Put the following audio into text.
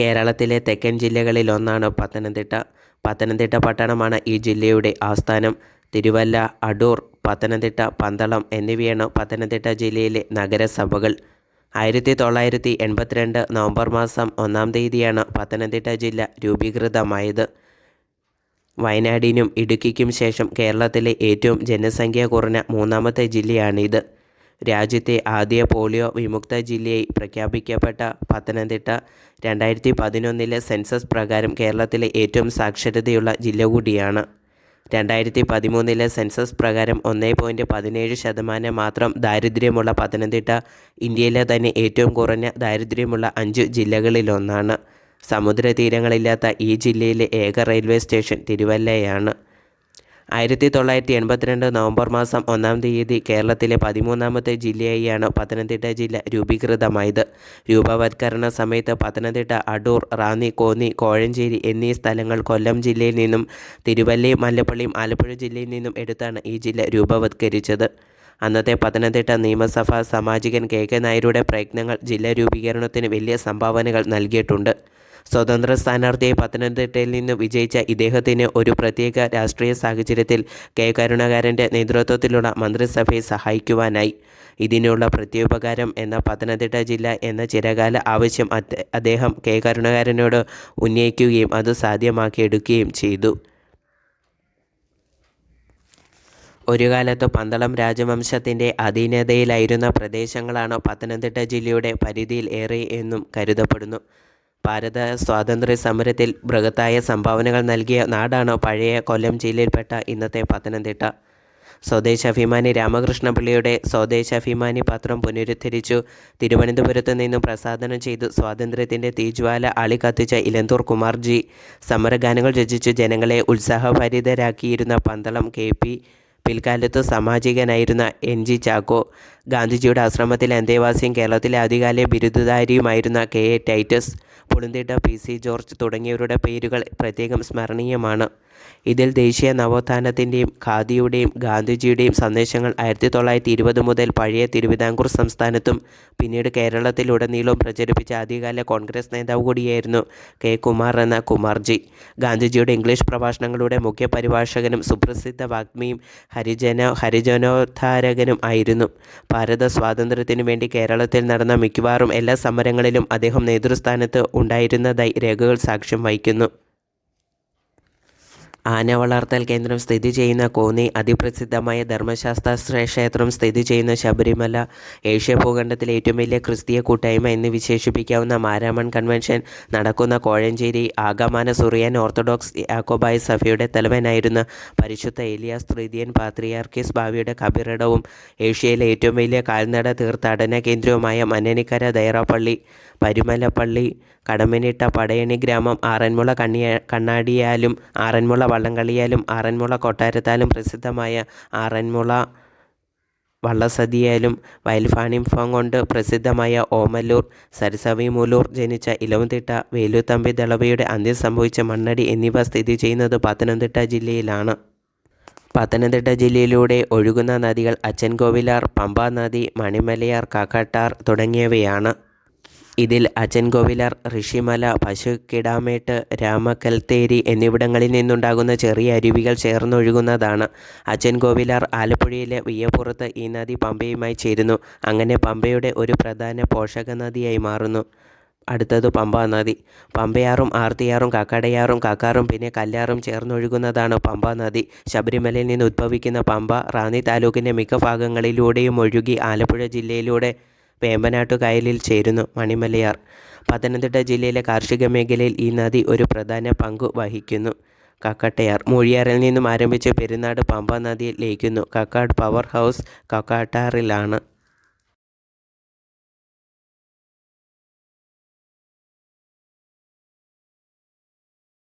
കേരളത്തിലെ തെക്കൻ ജില്ലകളിൽ ഒന്നാണ് പത്തനംതിട്ട. പത്തനംതിട്ട പട്ടണമാണ് ഈ ജില്ലയുടെ ആസ്ഥാനം. തിരുവല്ല, അടൂർ, പത്തനംതിട്ട, പന്തളം എന്നിവയാണ് പത്തനംതിട്ട ജില്ലയിലെ നഗരസഭകൾ. ആയിരത്തി തൊള്ളായിരത്തി എൺപത്തിരണ്ട് നവംബർ മാസം ഒന്നാം തീയതിയാണ് പത്തനംതിട്ട ജില്ല രൂപീകൃതമായത്. വയനാടിനും ഇടുക്കിക്കും ശേഷം കേരളത്തിലെ ഏറ്റവും ജനസംഖ്യ കുറഞ്ഞ മൂന്നാമത്തെ ജില്ലയാണിത്. രാജ്യത്തെ ആദ്യ പോളിയോ വിമുക്ത ജില്ലയായി പ്രഖ്യാപിക്കപ്പെട്ട പത്തനംതിട്ട രണ്ടായിരത്തി പതിനൊന്നിലെ സെൻസസ് പ്രകാരം കേരളത്തിലെ ഏറ്റവും സാക്ഷരതയുള്ള ജില്ല കൂടിയാണ്. രണ്ടായിരത്തി പതിമൂന്നിലെ സെൻസസ് പ്രകാരം ഒന്നേ പോയിന്റ് പതിനേഴ് ശതമാനം മാത്രം ദാരിദ്ര്യമുള്ള പത്തനംതിട്ട ഇന്ത്യയിലെ തന്നെ ഏറ്റവും കുറഞ്ഞ ദാരിദ്ര്യമുള്ള അഞ്ച് ജില്ലകളിലൊന്നാണ്. സമുദ്രതീരങ്ങളില്ലാത്ത ഈ ജില്ലയിലെ ഏക റെയിൽവേ സ്റ്റേഷൻ തിരുവല്ലയാണ്. ആയിരത്തി തൊള്ളായിരത്തി എൺപത്തിരണ്ട് നവംബർ മാസം ഒന്നാം തീയതി കേരളത്തിലെ പതിമൂന്നാമത്തെ ജില്ലയായാണ് പത്തനംതിട്ട ജില്ല രൂപീകൃതമായത്. രൂപവത്കരണ സമയത്ത് പത്തനംതിട്ട, അടൂർ, റാന്നി, കോന്നി, കോഴഞ്ചേരി എന്നീ സ്ഥലങ്ങൾ കൊല്ലം ജില്ലയിൽ നിന്നും തിരുവല്ലയും മല്ലപ്പള്ളിയും ആലപ്പുഴ ജില്ലയിൽ നിന്നും എടുത്താണ് ഈ ജില്ല രൂപവത്കരിച്ചത്. അന്നത്തെ പത്തനംതിട്ട നിയമസഭാ സാമാജികൻ കെ. കെ. നായരുടെ പ്രയത്നങ്ങൾ ജില്ലാ രൂപീകരണത്തിന് വലിയ സംഭാവനകൾ നൽകിയിട്ടുണ്ട്. സ്വതന്ത്ര സ്ഥാനാർത്ഥിയായി പത്തനംതിട്ടയിൽ നിന്ന് വിജയിച്ച ഇദ്ദേഹത്തിന് ഒരു പ്രത്യേക രാഷ്ട്രീയ സാഹചര്യത്തിൽ കെ. കരുണാകരന്റെ നേതൃത്വത്തിലുള്ള മന്ത്രിസഭയെ സഹായിക്കുവാനായി. ഇതിനുള്ള പ്രത്യുപകാരം എന്ന പത്തനംതിട്ട ജില്ല എന്ന ചിരകാല ആവശ്യം അദ്ദേഹം കെ. കരുണാകരനോട് ഉന്നയിക്കുകയും അത് സാധ്യമാക്കിയെടുക്കുകയും ചെയ്തു. ഒരു കാലത്ത് പന്തളം രാജവംശത്തിന്റെ അധീനതയിലായിരുന്ന പ്രദേശങ്ങളാണ് പത്തനംതിട്ട ജില്ലയുടെ പരിധിയിൽ ഏറെ എന്നും കരുതപ്പെടുന്നു. ഭാരത സ്വാതന്ത്ര്യ സമരത്തിൽ ബൃഹത്തായ സംഭാവനകൾ നൽകിയ നാടാണ് പഴയ കൊല്ലം ജില്ലയിൽപ്പെട്ട ഇന്നത്തെ പത്തനംതിട്ട. സ്വദേശാഭിമാനി രാമകൃഷ്ണപിള്ളയുടെ സ്വദേശാഭിമാനി പത്രം പുനരുദ്ധരിച്ചു തിരുവനന്തപുരത്ത് നിന്നും പ്രസാദനം ചെയ്തു സ്വാതന്ത്ര്യത്തിന്റെ തീജ്വാല അളി ആളിക്കത്തിച്ച ഇലന്തൂർ കുമാർജി സമരഗാനങ്ങൾ രചിച്ചു ജനങ്ങളെ ഉത്സാഹഭരിതരാക്കിയിരുന്ന പന്തളം കെ. പിൽക്കാലത്തു സാമാജികനായിരുന്ന എൻ. ജി. ചാക്കോ, ഗാന്ധിജിയുടെ ആശ്രമത്തിൽ അന്തേവാസിയും കേരളത്തിലെ ആദ്യകാല ബിരുദധാരിയുമായിരുന്ന K. A. Titus, Pulinthitta P. C. George തുടങ്ങിയവരുടെ പേരുകൾ പ്രത്യേകം സ്മരണീയമാണ്. ഇതിൽ ദേശീയ നവോത്ഥാനത്തിന്റെയും ഖാദിയുടെയും ഗാന്ധിജിയുടെയും സന്ദേശങ്ങൾ ആയിരത്തി തൊള്ളായിരത്തി ഇരുപത് മുതൽ പഴയ തിരുവിതാംകൂർ സംസ്ഥാനത്തും പിന്നീട് കേരളത്തിലുടനീളവും പ്രചരിപ്പിച്ച ആദ്യകാല കോൺഗ്രസ് നേതാവ് കൂടിയായിരുന്നു കെ. കുമാർ എന്ന കുമാർജി. ഗാന്ധിജിയുടെ ഇംഗ്ലീഷ് പ്രഭാഷണങ്ങളുടെ മുഖ്യ പരിഭാഷകനും സുപ്രസിദ്ധ വാഗ്മിയും ഹരിജനോദ്ധാരകനും ആയിരുന്നു. ഭാരത സ്വാതന്ത്ര്യത്തിനു വേണ്ടി കേരളത്തിൽ നടന്ന മിക്കവാറും എല്ലാ സമരങ്ങളിലും അദ്ദേഹം നേതൃസ്ഥാനത്ത് ഉണ്ടായിരുന്നതായി രേഖകൾ സാക്ഷ്യം വഹിക്കുന്നു. ആനവളർത്തൽ കേന്ദ്രം സ്ഥിതി ചെയ്യുന്ന കോന്നി, അതിപ്രസിദ്ധമായ ധർമ്മശാസ്ത്ര ക്ഷേത്രം സ്ഥിതി ചെയ്യുന്ന ശബരിമല, ഏഷ്യ ഭൂഖണ്ഡത്തിലെ ഏറ്റവും വലിയ ക്രിസ്തീയ കൂട്ടായ്മ എന്ന് വിശേഷിപ്പിക്കാവുന്ന മാരാമൺ കൺവെൻഷൻ നടക്കുന്ന കോഴഞ്ചേരി ആഗമാന സുറിയൻ ഓർത്തഡോക്സ് യാക്കോബായ സഭയുടെ തലവനായിരുന്ന പരിശുദ്ധ ഏലിയാസ് തൃതീയൻ പാത്രിയാർക്കിസ് ഭാവിയുടെ കബിറിടവും ഏഷ്യയിലെ ഏറ്റവും വലിയ കാൽനട തീർത്ഥാടന കേന്ദ്രവുമായ മന്നനിക്കര ദൈറാപ്പള്ളി പരുമലപ്പള്ളി, കടമനിട്ട പടയണി ഗ്രാമം, ആറന്മുള കണ്ണിയ കണ്ണാടിയാലും ആറന്മുള വള്ളംകളിയാലും ആറന്മുള കൊട്ടാരത്താലും പ്രസിദ്ധമായ ആറന്മുള വള്ളസദ്യയാലും വയൽവാണിഭം കൊണ്ട് പ്രസിദ്ധമായ ഓമല്ലൂർ, സരസവിമൂലൂർ ജനിച്ച ഇലവുംതിട്ട വേലുത്തമ്പി ദളവയുടെ അന്ത്യം സംഭവിച്ച മണ്ണടി എന്നിവ സ്ഥിതി ചെയ്യുന്നത് പത്തനംതിട്ട ജില്ലയിലാണ്. പത്തനംതിട്ട ജില്ലയിലൂടെ ഒഴുകുന്ന നദികൾ അച്ചൻകോവിലാർ, പമ്പാനദി, മണിമലയാർ, കാക്കട്ടാർ തുടങ്ങിയവയാണ്. ഇതിൽ അച്ചൻകോവിലാർ, ഋഷിമല, പശുക്കിടാമേട്ട്, രാമക്കൽത്തേരി എന്നിവിടങ്ങളിൽ നിന്നുണ്ടാകുന്ന ചെറിയ അരുവികൾ ചേർന്നൊഴുകുന്നതാണ്. അച്ചൻകോവിലാർ ആലപ്പുഴയിലെ വിയപ്പുറത്ത് ഈ നദി പമ്പയുമായി ചേരുന്നു. അങ്ങനെ പമ്പയുടെ ഒരു പ്രധാന പോഷക നദിയായി മാറുന്നു. അടുത്തത് പമ്പ നദി പമ്പയാറും ആർത്തിയാറും കക്കടയാറും കക്കാറും പിന്നെ കല്ലാറും ചേർന്നൊഴുകുന്നതാണ് പമ്പ നദി ശബരിമലയിൽ നിന്ന് ഉദ്ഭവിക്കുന്ന പമ്പ റാന്നി താലൂക്കിന്റെ മിക്ക ഭാഗങ്ങളിലൂടെയും ഒഴുകി ആലപ്പുഴ ജില്ലയിലൂടെ വേമ്പനാട്ടുകായലിൽ ചേരുന്നു. മണിമലയാർ. പത്തനംതിട്ട ജില്ലയിലെ കാർഷിക മേഖലയിൽ ഈ നദി ഒരു പ്രധാന പങ്കു വഹിക്കുന്നു. കക്കട്ടയാർ. മൂഴിയാറിൽ നിന്നും ആരംഭിച്ച് പെരുന്നാട് പമ്പ നദിയിൽ ലയിക്കുന്നു. Kakkad power house കക്കട്ടാറിലാണ്.